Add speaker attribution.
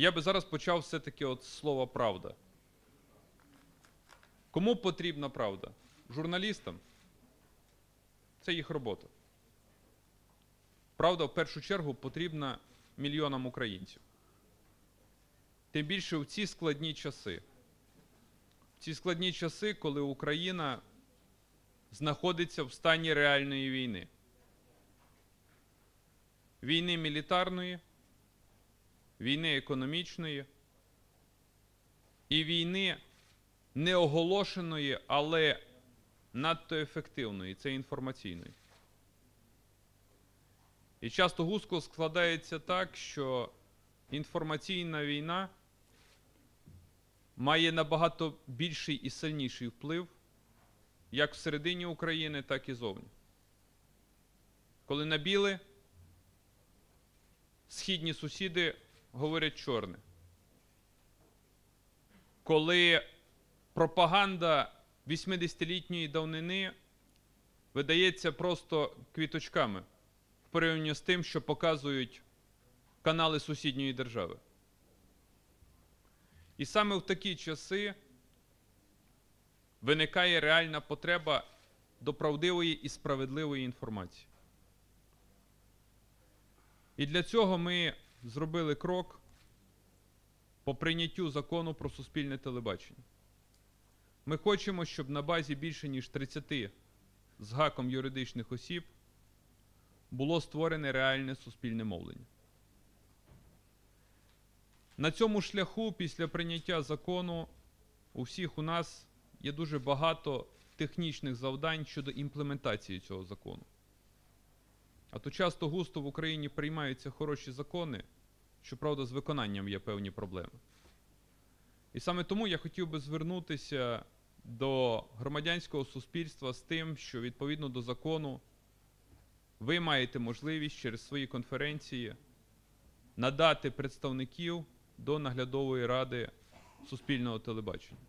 Speaker 1: Я би зараз почав все-таки от слова правда. Кому потрібна правда? Журналістам? Це їх робота. Правда, в першу чергу, потрібна мільйонам українців. Тим більше в ці складні часи. В ці складні часи, коли Україна знаходиться в стані реальної війни. Війни мілітарної, війни економічної і війни неоголошеної, але надто ефективної, це інформаційної. І часто гуско складається так, що інформаційна війна має набагато більший і сильніший вплив як всередині України, так і зовні. Коли на біле, східні сусіди говорять чорне. Коли пропаганда 80-літньої давнини видається просто квіточками в порівнянні з тим, що показують канали сусідньої держави. І саме в такі часи виникає реальна потреба до правдивої і справедливої інформації. І для цього ми зробили крок по прийняттю закону про суспільне телебачення. Ми хочемо, щоб на базі більше ніж 30 з гаком юридичних осіб було створене реальне суспільне мовлення. На цьому шляху, після прийняття закону, у всіх у нас є дуже багато технічних завдань щодо імплементації цього закону. А то часто густо в Україні приймаються хороші закони, щоправда, з виконанням є певні проблеми. І саме тому я хотів би звернутися до громадянського суспільства з тим, що відповідно до закону ви маєте можливість через свої конференції надати представників до наглядової ради суспільного телебачення.